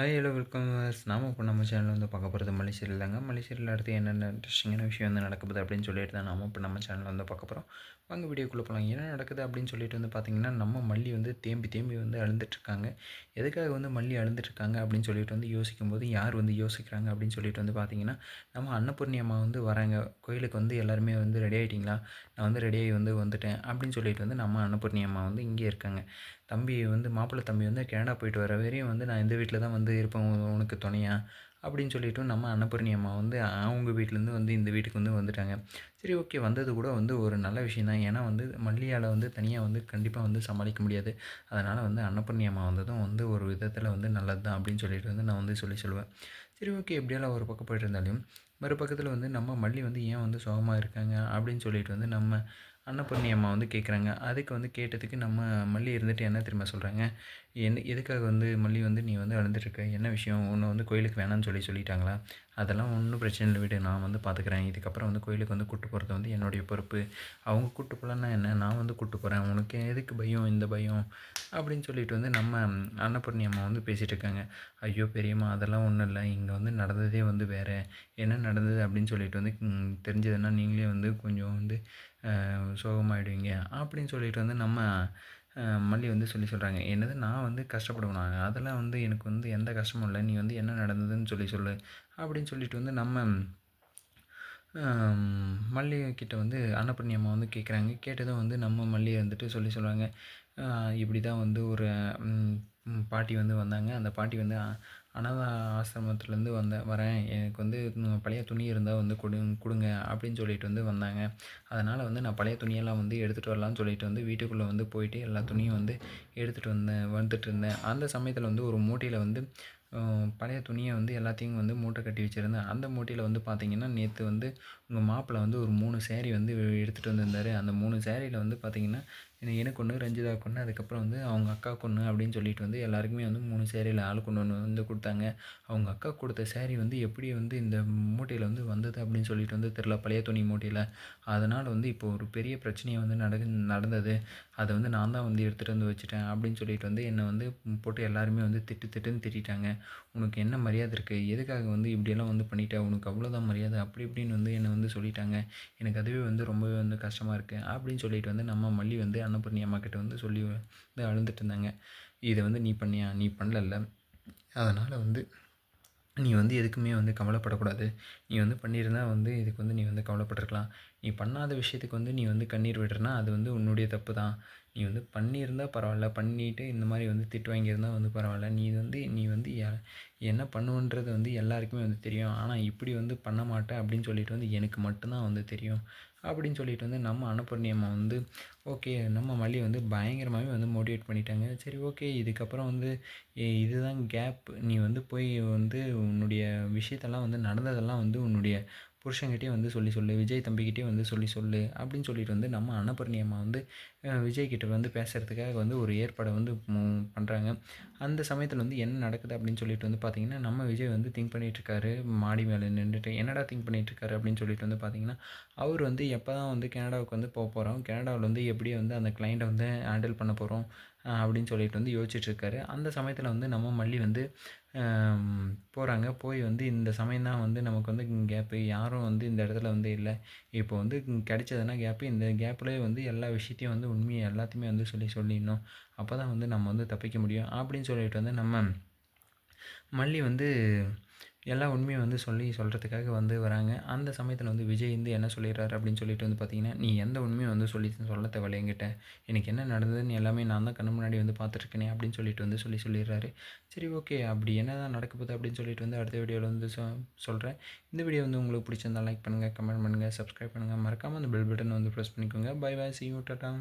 Hi hello welcome நாம இப்போ நம்ம சேனலில் வந்து பார்க்க போகிறது மலை தாங்க மலை அடுத்து என்னென்ன இன்ட்ரெஸ்டிங்கான விஷயம் வந்து நடக்குது அப்படின்னு சொல்லிட்டு தான் நாம இப்போ நம்ம சேனலில் வந்து பார்க்க போகிறோம் வாங்க வீடியோக்குள்ளே போகலாம் என்ன நடக்குது அப்படின்னு சொல்லிட்டு வந்து பார்த்திங்கன்னா நம்ம மல்லி வந்து தேம்பி தேம்பி வந்து அழுந்துட்டுருக்காங்க. எதுக்காக வந்து மல்லி அழுந்துட்டுருக்காங்க அப்படின்னு சொல்லிட்டு வந்து யோசிக்கும் போது யார் வந்து யோசிக்கிறாங்க அப்படின்னு சொல்லிட்டு வந்து பார்த்திங்கன்னா நம்ம அன்னபூர்ணி அம்மா வந்து வராங்க. கோயிலுக்கு வந்து எல்லாருமே வந்து ரெடி ஆகிட்டிங்களா நான் வந்து ரெடியாகி வந்து வந்துட்டேன் அப்படின்னு சொல்லிட்டு வந்து நம்ம அன்னபூர்ணி அம்மா வந்து இங்கே இருக்காங்க. தம்பி வந்து மாப்பிள்ளை தம்பி வந்து கனடா போயிட்டு வர வரையும் வந்து நான் இந்த வீட்டில் தான் வந்து இருப்பேன் உனக்கு துணையா? அப்படின்னு சொல்லிவிட்டு நம்ம அன்னபூர்ணி அம்மா வந்து அவங்க வீட்டிலேருந்து வந்து இந்த வீட்டுக்கு வந்து வந்துட்டாங்க. சரி ஓகே. வந்தது கூட வந்து ஒரு நல்ல விஷயம் தான். ஏன்னா வந்து மல்லியால் வந்து தனியாக வந்து கண்டிப்பாக வந்து சமாளிக்க முடியாது. அதனால் வந்து அன்னபூர்ணி அம்மா வந்ததும் வந்து ஒரு விதத்தில் வந்து நல்லது தான் அப்படின்னு சொல்லிட்டு வந்து நான் வந்து சொல்லி சொல்லுவேன். சரி ஓகே. எப்படியெல்லாம் ஒரு பக்கம் போயிட்டு இருந்தாலும் மறுபக்கத்தில் வந்து நம்ம மல்லி வந்து ஏன் வந்து சுகமாக இருக்காங்க? அப்படின்னு சொல்லிட்டு வந்து நம்ம அன்னபூர்ணி அம்மா வந்து கேட்குறாங்க அதுக்கு வந்து கேட்டதுக்கு நம்ம மல்லி இருந்துட்டு என்ன திரும்ப சொல்கிறாங்க என்ன எதுக்காக வந்து மல்லி வந்து நீ வந்து அழுந்துட்டுருக்க என்ன விஷயம்? உன்னை வந்து கோயிலுக்கு வேணாம்னு சொல்லி சொல்லிட்டாங்களா? அதெல்லாம் ஒன்றும் பிரச்சனை இல்லை விடு. நான் வந்து பார்த்துக்குறேன் இதுக்கப்புறம் வந்து கோயிலுக்கு வந்து கூப்பிட்டு போகிறது வந்து என்னுடைய பொறுப்பு. அவங்க கூப்பிட்டு போகலன்னா என்ன? நான் வந்து கூப்பிட்டு போகிறேன் உனக்கு எதுக்கு பயம்? இந்த பயம்? அப்படின்னு சொல்லிட்டு வந்து நம்ம அன்னபூர்ணி அம்மா வந்து பேசிகிட்டு இருக்காங்க. ஐயோ பெரியம்மா அதெல்லாம் ஒன்றும் இல்லை. இங்கே வந்து நடந்ததே வந்து வேறு. என்ன நடந்தது அப்படின்னு சொல்லிட்டு வந்து தெரிஞ்சதுன்னா நீங்களே வந்து கொஞ்சம் வந்து சோகமாயிடுவீங்க. அப்படின்னு சொல்லிட்டு வந்து நம்ம மல்லி வந்து சொல்லி சொல்கிறாங்க என்னது? நான் வந்து கஷ்டப்படுவேன்? அதெல்லாம் வந்து எனக்கு வந்து எந்த கஷ்டமும் இல்லை. நீ வந்து என்ன நடந்ததுன்னு சொல்லி சொல்லு அப்படின்னு சொல்லிட்டு வந்து நம்ம மல்லிகைக்கிட்ட வந்து அன்னபூர்ணி அம்மா வந்து கேட்குறாங்க கேட்டதும் வந்து நம்ம மல்லி வந்துட்டு சொல்லி சொல்கிறாங்க இப்படி தான் வந்து ஒரு பாட்டி வந்து வந்தாங்க. அந்த பாட்டி வந்து அனாதை ஆசிரமத்துலேருந்து வந்த வரேன். எனக்கு வந்து பழைய துணி இருந்தால் வந்து கொடு கொடுங்க அப்படின்னு சொல்லிட்டு வந்து வந்தாங்க. அதனால் வந்து நான் பழைய துணியெல்லாம் வந்து எடுத்துகிட்டு வரலான்னு சொல்லிட்டு வந்து வீட்டுக்குள்ளே வந்து போயிட்டு எல்லா துணியும் வந்து எடுத்துகிட்டு வந்தேன் வந்துட்டு இருந்தேன். அந்த சமயத்தில் வந்து ஒரு மூட்டையில் வந்து பழைய துணியை வந்து எல்லாத்தையும் வந்து மூட்டை கட்டி வச்சுருந்தேன். அந்த மூட்டையில் வந்து பார்த்திங்கன்னா நேற்று வந்து உங்கள் மாப்பிள்ளை வந்து ஒரு மூணு சேரீ வந்து எடுத்துகிட்டு வந்திருந்தார். அந்த மூணு சேரீயில் வந்து பார்த்திங்கன்னா எனக்கு ஒன்று ரஞ்சிதா ஒன்று அதுக்கப்புறம் வந்து அவங்க அக்கா ஒன்று அப்படின்னு சொல்லிட்டு வந்து எல்லாருக்குமே வந்து மூணு சேரீயில் ஆளுக்கு ஒன்று ஒன்று வந்து கொடுத்தாங்க. அவங்க அக்கா கொடுத்த சேரீ வந்து எப்படி வந்து இந்த மூட்டையில் வந்து வந்தது அப்படின்னு சொல்லிட்டு வந்து தெரில பழைய துணி மூட்டையில். அதனால் வந்து இப்போ ஒரு பெரிய பிரச்சனையை வந்து நட நடந்தது. அதை வந்து நான் தான் வந்து எடுத்துகிட்டு வந்து வச்சுட்டேன் அப்படின்னு சொல்லிட்டு வந்து என்னை வந்து போட்டு எல்லாருமே வந்து திட்டு திட்டுன்னு திட்டாங்க உனக்கு என்ன மரியாதை இருக்குது எதுக்காக வந்து இப்படியெல்லாம் வந்து பண்ணிட்டேன் உனக்கு அவ்வளோதான் மரியாதை. அப்படி இப்படின்னு வந்து என்னை வந்து சொல்லிட்டாங்க. எனக்கு அதுவே வந்து ரொம்பவே வந்து கஷ்டமாக இருக்குது அப்படின்னு சொல்லிட்டு வந்து நம்ம மல்லி வந்து அன்னபூர்ணி அம்மா கிட்ட வந்து சொல்லி வந்து அழுந்துட்டு இருந்தாங்க. இதை வந்து நீ பண்ணியா? நீ பண்ணலல்ல அதனால் வந்து நீ வந்து எதுக்குமே வந்து கவலைப்படக்கூடாது. நீ வந்து பண்ணியிருந்தால் வந்து இதுக்கு வந்து நீ வந்து கவலைப்பட்டிருக்கலாம். நீ பண்ணாத விஷயத்துக்கு வந்து நீ வந்து கண்ணீர் விடுறனா அது வந்து உன்னுடைய தப்பு தான். நீ வந்து பண்ணியிருந்தால் பரவாயில்ல பண்ணிவிட்டு இந்த மாதிரி வந்து திட்டு வாங்கியிருந்தால் வந்து பரவாயில்ல. நீ வந்து நீ வந்து என்ன பண்ணுவன்றது வந்து எல்லாருக்குமே வந்து தெரியும். ஆனால் இப்படி வந்து பண்ண மாட்டேன் அப்படின்னு சொல்லிட்டு வந்து எனக்கு மட்டும்தான் வந்து தெரியும். அப்படின்னு சொல்லிட்டு வந்து நம்ம அனுப்பூர்ணியம்மா வந்து ஓகே நம்ம மல்லி வந்து பயங்கரமாகவே வந்து மோட்டிவேட் பண்ணிட்டாங்க. சரி ஓகே இதுக்கப்புறம் வந்து இதுதான் கேப் நீ வந்து போய் வந்து உன்னுடைய விஷயத்தெல்லாம் வந்து நடந்ததெல்லாம் வந்து உன்னுடைய புருஷங்கிட்டே வந்து சொல்லி சொல்லு விஜய் தம்பிக்கிட்டே வந்து சொல்லி சொல்லு அப்படின்னு சொல்லிட்டு வந்து நம்ம அன்னபர்ணியம்மா வந்து விஜய்கிட்ட வந்து பேசுகிறதுக்காக வந்து ஒரு ஏற்பாடை வந்து பண்ணுறாங்க அந்த சமயத்தில் வந்து என்ன நடக்குது அப்படின்னு சொல்லிட்டு வந்து பார்த்திங்கன்னா நம்ம விஜய் வந்து திங்க் பண்ணிகிட்ருக்காரு மாடி மேலே நின்றுட்டு என்னடா திங்க் பண்ணிகிட்ருக்காரு அப்படின்னு சொல்லிட்டு வந்து பார்த்திங்கன்னா அவர் வந்து எப்போ தான் வந்து கனடாவுக்கு வந்து போக போகிறோம் கனடாவில் வந்து எப்படி வந்து அந்த கிளைண்ட்டை வந்து ஹேண்டில் பண்ண போகிறோம் அப்படின்னு சொல்லிட்டு வந்து யோசிச்சுட்ருக்காரு. அந்த சமயத்தில் வந்து நம்ம மல்லி வந்து போகிறாங்க போய் வந்து இந்த சமயம் தான் வந்து நமக்கு வந்து கேப்பு யாரும் வந்து இந்த இடத்துல வந்து இல்லை. இப்போ வந்து கிடைச்சதுன்னா கேப்பு இந்த கேப்லேயே வந்து எல்லா விஷயத்தையும் வந்து உண்மையை எல்லாத்தையுமே வந்து சொல்லி சொல்லிடணும். அப்போ தான் வந்து நம்ம வந்து தப்பிக்க முடியும். அப்படின்னு சொல்லிட்டு வந்து நம்ம மல்லி வந்து எல்லா உண்மையும் வந்து சொல்லி சொல்கிறதுக்காக வந்து வராங்க. அந்த சமயத்தில் வந்து விஜய் வந்து என்ன சொல்லிடுறாரு அப்படின்னு சொல்லிட்டு வந்து பார்த்தீங்கன்னா நீ எந்த உண்மையும் வந்து சொல்லி சொல்ல தேவையில்ல என்கிட்ட. எனக்கு என்ன நடந்ததுன்னு எல்லாமே நான் தான் கண்ணு முன்னாடி வந்து பார்த்துருக்கேனே அப்படின்னு சொல்லிட்டு வந்து சொல்லி சொல்லிடுறாரு. சரி ஓகே. அப்படி என்ன தான் நடக்க போகுது? அப்படின்னு சொல்லிட்டு வந்து அடுத்த வீடியோவில் வந்து சொ சொல்கிறேன் இந்த வீடியோ வந்து உங்களுக்கு பிடிச்சிருந்தால் லைக் பண்ணுங்கள் கமெண்ட் பண்ணுங்கள் சப்ஸ்கிரைப் பண்ணுங்கள் மறக்காமல் அந்த பெல் பட்டன் வந்து ப்ரெஸ் பண்ணிக்கோங்க. Bye bye see you tata